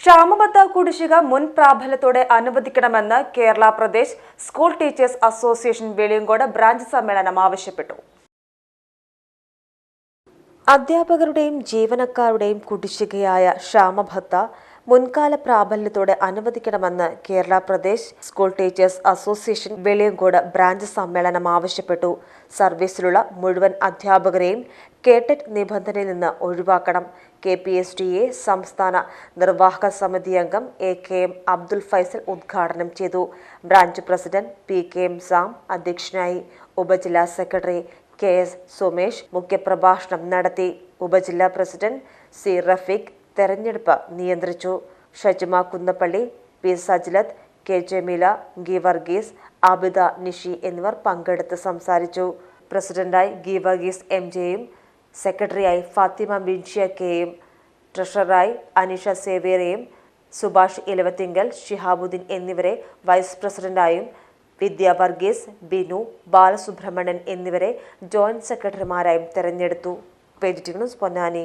ക്ഷാമബത്ത കുടിശ്ശിക മുൻ പ്രാബല്യത്തോടെ അനുവദിക്കണമെന്ന് Kerala Pradesh school teachers association Veliyankode branch സമ്മേളനം ആവശ്യപ്പെട്ടു. അധ്യാപകരുടെയും ജീവനക്കാരുടെയും കുടിശ്ശികയായ ക്ഷാമഭത്ത മുൻകാല പ്രാബല്യത്തോടെ അനുവദിക്കണമെന്ന് Kerala Pradesh school teachers association Veliyankode branch സമ്മേളനം ആവശ്യപ്പെട്ടു. സർവീസിലുള്ള മുഴുവൻ അധ്യാപകരെയും കേട്ടറ്റ് നിബന്ധനയിൽ നിന്ന് ഒഴിവാക്കണം. K P S D A സംസ്ഥാന നിർവാഹക സമിതി അംഗം A K M Abdul Faisal ഉദ്ഘാടനം ചെയ്തു. Branch president P K M Sam അധ്യക്ഷനായി ഉപജില്ലാ സെക്രട്ടറി കെ എസ് സുമേഷ് മുഖ്യപ്രഭാഷണം നടത്തി. ഉപജില്ലാ പ്രസിഡന്റ് സി റഫീഖ് തെരഞ്ഞെടുപ്പ് നിയന്ത്രിച്ചു. ഷജ്മ കുന്നപ്പള്ളി പി സജ്ലത്ത് കെ ജമീല ഗി വർഗീസ് ആബിദ നിഷി എന്നിവർ പങ്കെടുത്ത് സംസാരിച്ചു. പ്രസിഡന്റായി ഗി വർഗീസ് എം ജെയും സെക്രട്ടറിയായി ഫാത്തിമ ബിൻഷിയ കെയും ട്രഷററായി അനീഷ സേവേറേയും സുഭാഷ് ഇലവത്തിങ്കൽ ഷിഹാബുദ്ദീൻ എന്നിവരെ വൈസ് പ്രസിഡന്റായും വിദ്യ വർഗീസ് ബിനു ബാലസുബ്രഹ്മണ്യൻ എന്നിവരെ ജോയിന്റ് സെക്രട്ടറിമാരായും തെരഞ്ഞെടുത്തു. പേജ് പൊന്നാനി.